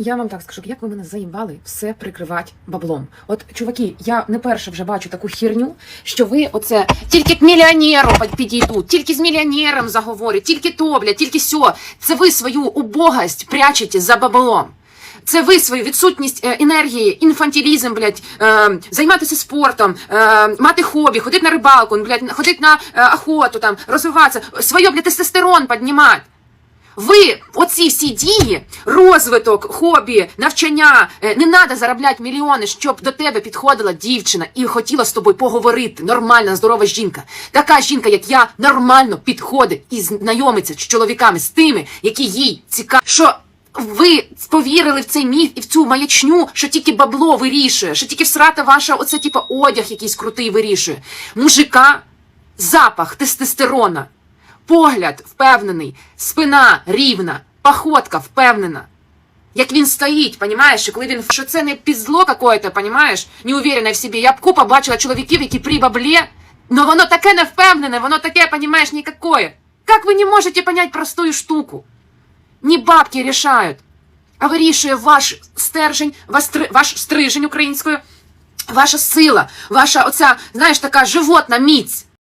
Я вам так скажу, як ви мене заїбали все прикривати баблом. От, чуваки, я не перше вже бачу таку херню, що ви оце тільки к мільйонеру під- підійдуть, тільки з мільйонером заговорять, тільки то, тільки сьо. Це ви свою убогость прячете за баблом. Це ви свою відсутність е, енергії, інфантилізм, блядь, е, займатися спортом, е, мати хобі, ходити на рибалку, блядь, ходити на е, охоту, там, розвиватися, своє, блядь, тестостерон піднімати. Ви оці всі дії, розвиток, хобі, навчання, е, не треба заробляти мільйони, щоб до тебе підходила дівчина і хотіла з тобою поговорити. Нормальна, здорова жінка. Така жінка, як я, нормально підходить і знайомиться з чоловіками, з тими, які їй цікаві. Що ви повірили в цей міф і в цю маячню, що тільки бабло вирішує, що тільки всрата ваша, оце типа одяг якийсь крутий вирішує. Мужика, запах тестостерона. Погляд впевнений, спина рівна, походка впевнена. Як він стоїть, понімаєш, і коли він що це не пізло какое-то, понімаєш, неуверене в собі. Я б купа бачила чоловіків, які при баблі, но воно таке не впевнене, воно таке, понімаєш, никакое. Как ви не можете понять простую штуку? Не бабки рішають, а вирішує ваш стержень, ваш, ваш стрижень українською, ваша сила, ваша оця, знаєш, така животна міць.